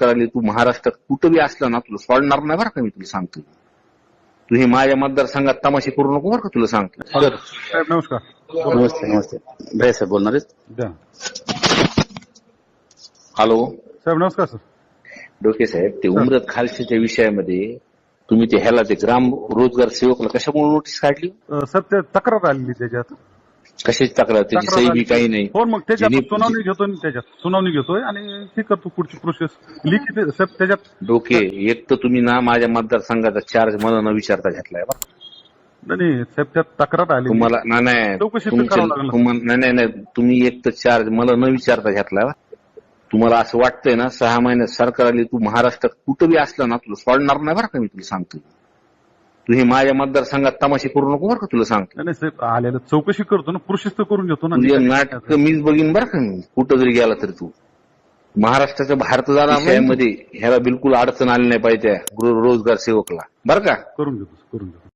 सरकार आली तू महाराष्ट्रात कुठं बी असला ना तुला सोडणार नाही बरं का मी तुला सांगतो. तू हे माझ्या मतदारसंघात तमाशे करू नको बरं का तुला सांगतो. साहेब नमस्कार. नमस्ते नमस्ते. भैया साहेब बोलणार आहेत? द्या. हॅलो. साहेब नमस्कार सर. डोके साहेब ते उमरत खालशीच्या विषयामध्ये तुम्ही ते ह्याला ते ग्राम रोजगार सेवकला कशामुळे नोटीस काढली? अ, सर ते तक्रार आलेली त्याच्यात. कशाची तक्रार? त्याची तक्रार सही बी आली. काही नाही. हो मग त्याच्यात सुनावणी आणि त्याच्यात सुनावणी घेतोय आणि हे करतो पुढची प्रोसेस. लिखित साहेब त्याच्यात डोके एक तर तुम्ही ना माझ्या मतदारसंघाचा चार्ज मला न विचारता घेतलाय बा. नाही साहेब त्यात तक्रार आली. तुम्हाला ना- नाही. चौकशी करावं. तुम्हाला- नाही नाही नाही. तुम्ही एक तर चार्ज मला न विचारता घेतलाय बा. तुम्हाला असं वाटतंय ना सहा महिन्यात सरकार आली तू महाराष्ट्रात कुठं बी असला ना तुला सोडणार नाही बरं का मी तुला सांगतो. तू हे माझ्या मतदारसंघात तमाशे करू नको बरं का तुला सांगतो. नाही साहेब आलेलं चौकशी करतो ना तर करून घेतो ना. तुझे नाटक मीच बघीन बरं का मी. कुठं जरी गेला तरी तू. महाराष्ट्राच्या मध्ये ह्याला बिलकुल अडचण आली नाही पाहिजे रोजगार सेवकला. बरं का? करून घेतो करून घेतो.